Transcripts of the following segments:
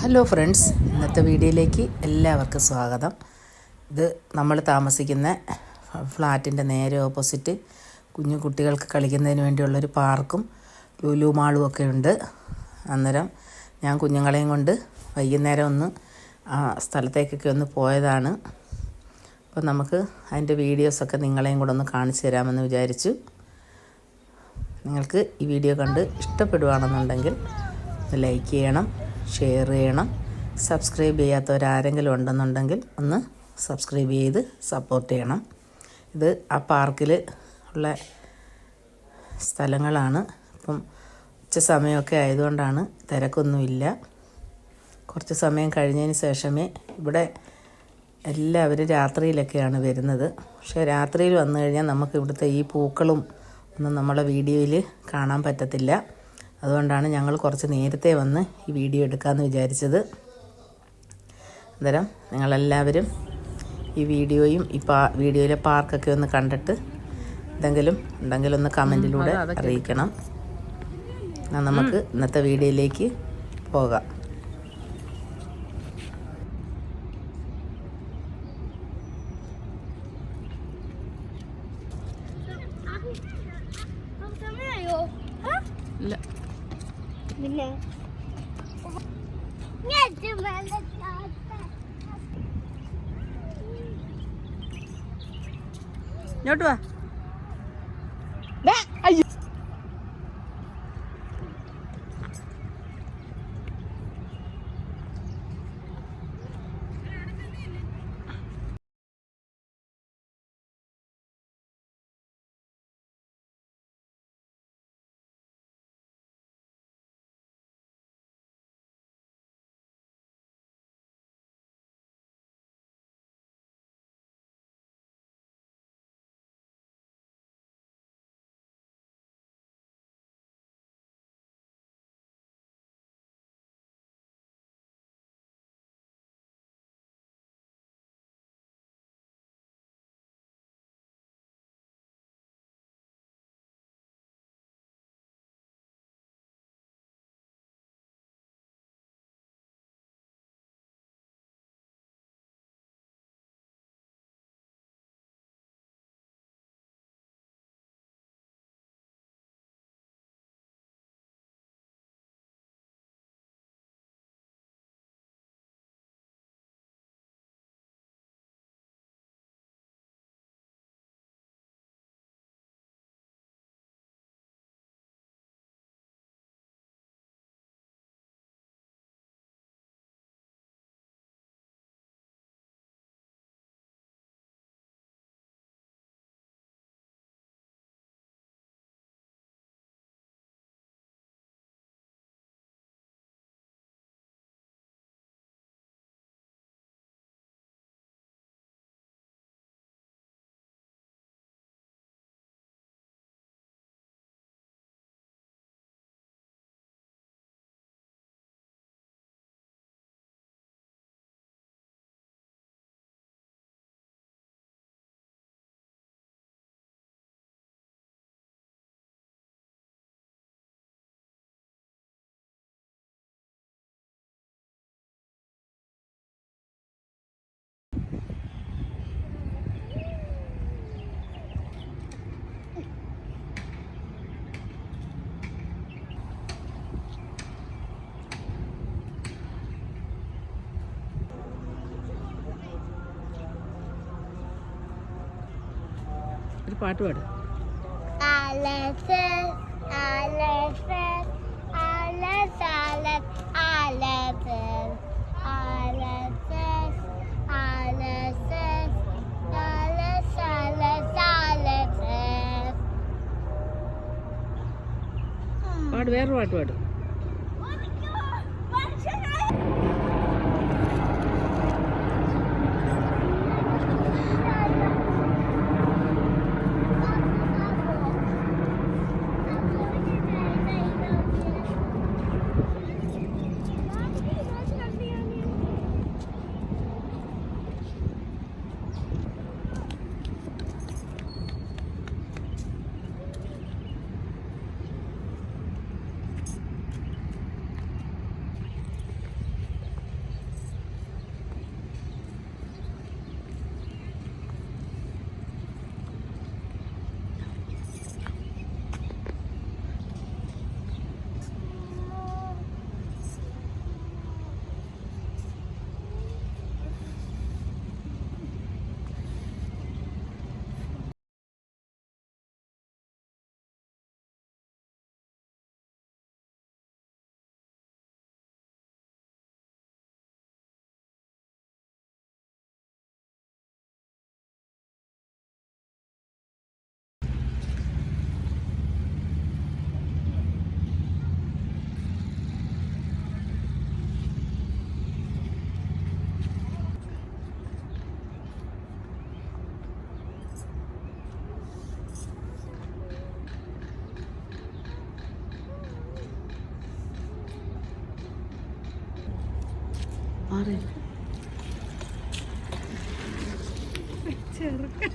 Hello friends ഇന്നത്തെ വീഡിയോയിലേക്ക് എല്ലാവർക്കും സ്വാഗതം. ഇത് നമ്മൾ താമസിക്കുന്ന ഫ്ലാറ്റിന്റെ നേരെ ഓപ്പോസിറ്റ് കുഞ്ഞു കുട്ടികൾക്ക് കളിക്കുന്നതിന് വേണ്ടിയുള്ളൊരു പാർക്കും ലുലു മാളും ഒക്കെ ഉണ്ട്. അന്നേരം ഞാൻ കുഞ്ഞുങ്ങളെയും കൊണ്ട് വൈകുന്നേരം ഒന്ന് ആ സ്ഥലത്തേക്കൊക്കെ ഒന്ന് പോയതാണ്. അപ്പോൾ നമുക്ക് അതിന്റെ വീഡിയോസൊക്കെ നിങ്ങളെയും കൂടെ ഒന്ന് കാണിച്ചു തരാമെന്ന് വിചാരിച്ചു. നിങ്ങൾക്ക് ഈ വീഡിയോ കണ്ട് ഇഷ്ടപ്പെടുകയാണെന്നുണ്ടെങ്കിൽ ലൈക്ക് ചെയ്യണം. ഷെയർ ചെയ്യണം. സബ്സ്ക്രൈബ് ചെയ്യാത്തവരാരെങ്കിലും ഉണ്ടെന്നുണ്ടെങ്കിൽ ഒന്ന് സബ്സ്ക്രൈബ് ചെയ്ത് സപ്പോർട്ട് ചെയ്യണം. ഇത് ആ പാർക്കിൽ ഉള്ള സ്ഥലങ്ങളാണ്. അപ്പം ഉച്ച സമയമൊക്കെ ആയതുകൊണ്ടാണ് തിരക്കൊന്നുമില്ല. കുറച്ച് സമയം കഴിഞ്ഞതിന് ശേഷമേ ഇവിടെ എല്ലാവരും രാത്രിയിലൊക്കെയാണ് വരുന്നത്. പക്ഷേ രാത്രിയിൽ വന്നു കഴിഞ്ഞാൽ നമുക്ക് ഇവിടുത്തെ ഈ പൂക്കളും ഒന്നും നമ്മളെ വീഡിയോയിൽ കാണാൻ പറ്റത്തില്ല. അതുകൊണ്ടാണ് ഞങ്ങൾ കുറച്ച് നേരത്തെ വന്ന് ഈ വീഡിയോ എടുക്കാമെന്ന് വിചാരിച്ചത് അന്നേരം നിങ്ങളെല്ലാവരും ഈ വീഡിയോയും ഈ പാ വീഡിയോയിലെ പാർക്കൊക്കെ ഒന്ന് കണ്ടിട്ട് എന്തെങ്കിലും ഉണ്ടെങ്കിലും ഒന്ന് കമന്റിലൂടെ അറിയിക്കണം എന്നാൽ നമുക്ക് ഇന്നത്തെ വീഡിയോയിലേക്ക് പോകാം ല ഇല്ല പിന്നെ. ഇങ്ങോട്ട് വാ ഒരു പാട്ട് പാട്. പാട് വേറൊരു പാട്ട് പാട്.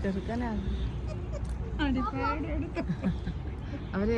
ചെറുക്കനാണ്. അവർ